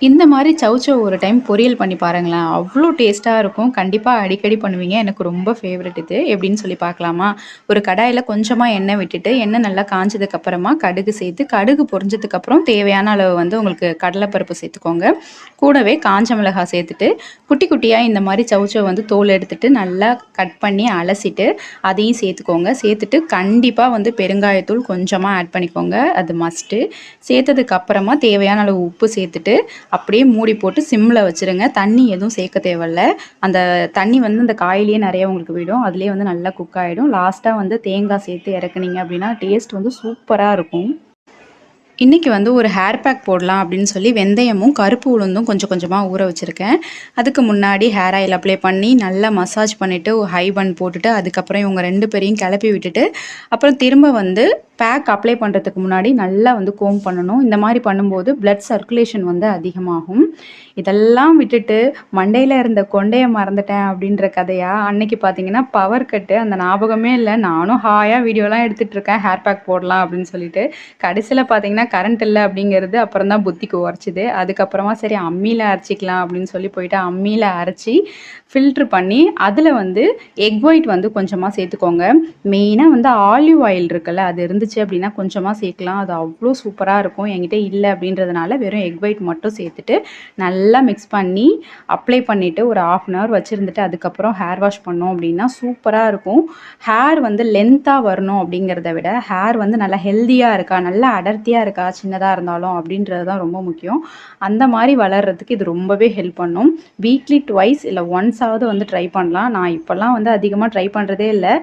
இந்த மாதிரி சௌச்சௌ ஒரு டைம் பொரியல் பண்ணி பாருங்களேன். அவ்வளோ டேஸ்ட்டாக இருக்கும். கண்டிப்பாக அடிக்கடி பண்ணுவீங்க. எனக்கு ரொம்ப ஃபேவரட் இது. எப்படின்னு சொல்லி பார்க்கலாமா? ஒரு கடாயில் கொஞ்சமாக எண்ணெய் விட்டுட்டு எண்ணெய் நல்லா காஞ்சதுக்கப்புறமா கடுகு சேர்த்து கடுகு பொரிஞ்சதுக்கப்புறம் தேவையான அளவு வந்து உங்களுக்கு கடலைப்பருப்பு சேர்த்துக்கோங்க. கூடவே காஞ்ச மிளகாய் சேர்த்துட்டு குட்டி குட்டியாக இந்த மாதிரி சௌச்சௌ வந்து தோல் எடுத்துட்டு நல்லா கட் பண்ணி அலசிட்டு அதையும் சேர்த்துக்கோங்க. சேர்த்துட்டு கண்டிப்பாக வந்து பெருங்காயத்தூள் கொஞ்சமாக ஆட் பண்ணிக்கோங்க. அது மஸ்ட்டு சேர்த்ததுக்கப்புறமா தேவையான அளவு உப்பு சேர்த்துட்டு அப்படியே மூடி போட்டு சிம்மில் வச்சுருங்க. தண்ணி எதுவும் சேர்க்க தேவையில்ல. அந்த தண்ணி வந்து அந்த காயிலேயே நிறைய உங்களுக்கு விடும். அதுலேயே வந்து நல்லா குக் ஆகிடும் லாஸ்ட்டாக வந்து தேங்காய் சேர்த்து இறக்குனீங்க அப்படின்னா டேஸ்ட் வந்து சூப்பராக இருக்கும். இன்றைக்கி வந்து ஒரு ஹேர் பேக் போடலாம் அப்படின்னு சொல்லி வெந்தயமும் கருப்பு உளுந்தும் கொஞ்சம் கொஞ்சமாக ஊற வச்சுருக்கேன். அதுக்கு முன்னாடி ஹேர் ஆயில் அப்ளை பண்ணி நல்லா மசாஜ் பண்ணிவிட்டு ஹை பன் போட்டுட்டு அதுக்கப்புறம் இவங்க ரெண்டு பேரையும் கிளப்பி விட்டுட்டு அப்புறம் திரும்ப வந்து பேக் அப்ளை பண்ணுறதுக்கு முன்னாடி நல்லா வந்து கோம் பண்ணணும். இந்த மாதிரி பண்ணும்போது பிளட் சர்க்குலேஷன் வந்து அதிகமாகும். இதெல்லாம் விட்டுட்டு மண்டையில் இருந்த கொண்டையை மறந்துட்டேன் அப்படின்ற கதையாக அன்னைக்கு பார்த்தீங்கன்னா பவர் கட்டு அந்த ஞாபகமே இல்லை. நானும் ஹாயாக வீடியோலாம் எடுத்துகிட்டு இருக்கேன். ஹேர் பேக் போடலாம் அப்படின்னு சொல்லிட்டு. கடைசியில் பார்த்தீங்கன்னா கரண்ட் இல்லை அப்படிங்கிறது அப்புறம் தான் புத்திக்கு உரைச்சிது. அதுக்கப்புறமா சரி அம்மியில் அரைச்சிக்கலாம் அப்படின்னு சொல்லி போயிட்டு அம்மியில் அரைச்சி ஃபில்ட்ரு பண்ணி அதில் வந்து எக் ஒயிட் வந்து கொஞ்சமாக சேர்த்துக்கோங்க. மெயினாக வந்து ஆலிவ் ஆயில் இருக்குல்ல அது இருந்துச்சு அப்படின்னா கொஞ்சமாக சேர்க்கலாம். அது அவ்வளோ சூப்பராக இருக்கும். என்கிட்ட இல்லை அப்படின்றதுனால வெறும் எக் ஒயிட் மட்டும் சேர்த்துட்டு நல்லா மிக்ஸ் பண்ணி அப்ளை பண்ணிவிட்டு ஒரு ஆஃப் அன் ஹவர் வச்சுருந்துட்டு அதுக்கப்புறம் ஹேர் வாஷ் பண்ணோம் அப்படின்னா சூப்பராக இருக்கும். ஹேர் வந்து லென்த்தாக வரணும் அப்படிங்கிறத விட ஹேர் வந்து நல்லா ஹெல்த்தியாக இருக்கா நல்லா அடர்த்தியாக இருக்கா சின்னதாக இருந்தாலும் அப்படின்றது தான் ரொம்ப முக்கியம். அந்த மாதிரி வளர்கிறதுக்கு இது ரொம்பவே ஹெல்ப் பண்ணும். வீக்லி ட்வைஸ் இல்லை ஒன்ஸாவது வந்து ட்ரை பண்ணலாம். நான் இப்போல்லாம் வந்து அதிகமாக ட்ரை பண்ணுறதே இல்லை.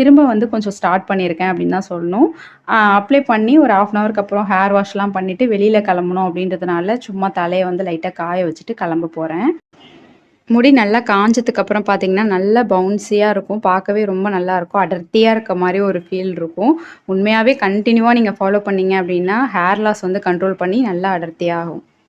திரும்ப வந்து கொஞ்சம் ஸ்டார்ட் பண்ணியிருக்கேன் அப்படின்னு தான் சொல்லணும். அப்ளை பண்ணி ஒரு ஆஃப் அன் ஹவருக்கு அப்புறம் ஹேர் வாஷ்லாம் பண்ணிவிட்டு வெளியில் கிளம்பணும் அப்படின்றதுனால சும்மா தலையை வந்து லைட்டாக காய வச்சுட்டு கிளம்ப போகிறேன் முடி நல்லா காஞ்சதுக்கப்புறம் பார்த்தீங்கன்னா நல்லா பவுன்ஸியாக இருக்கும். பார்க்கவே ரொம்ப நல்லாயிருக்கும் அடர்த்தியாக இருக்க மாதிரி ஒரு ஃபீல் இருக்கும். உண்மையாகவே கண்டினியூவாக நீங்கள் ஃபாலோ பண்ணீங்க அப்படின்னா ஹேர் லாஸ் வந்து கண்ட்ரோல் பண்ணி நல்லா அடர்த்தியாகும்.